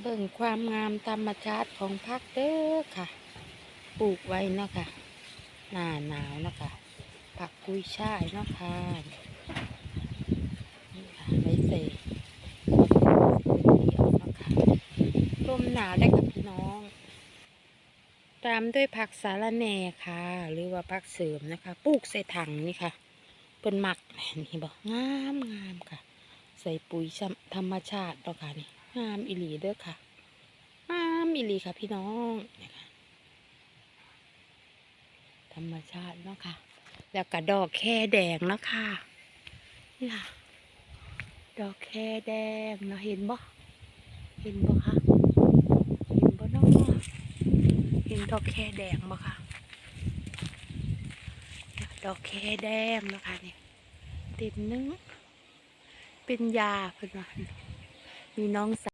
เบิ่งความงามธรรมชาติของภาคเด้อค่ะ ปลูกไว้เนาะค่ะ หน้าหนาวเนาะคะผักกุยช่ายเนาะค่ะนี่ค่ะไว้ใส่เดียวเนาค่ะลมหนาวได้กับพี่น้อง ตามด้วยผักสาระแหน่ค่ะ หรือว่าผักเสริมนะคะ ปลูกใส่ถังนี่ค่ะ เป็นหมักนี่บอกงามงามค่ะ ใส่ปุ๋ยธรรมชาติเนาะค่ะนี่ งามอิลีเด้อค่ะงามอิลีค่ะพี่น้องนี่ค่ะธรรมชาติเนาะค่ะ แล้วก็ดอกแค่แดงเนาะค่ะนี่ค่ะ ดอกแค่แดงเนาะเห็นบ่เห็นบ่คะเห็นบ่เนาะเห็นดอกแค่แดงบ่คะดอกแค่แดงเนาะค่ะนี่เต็มนึงเป็นยาเพิ่นว่า มีน้องสาว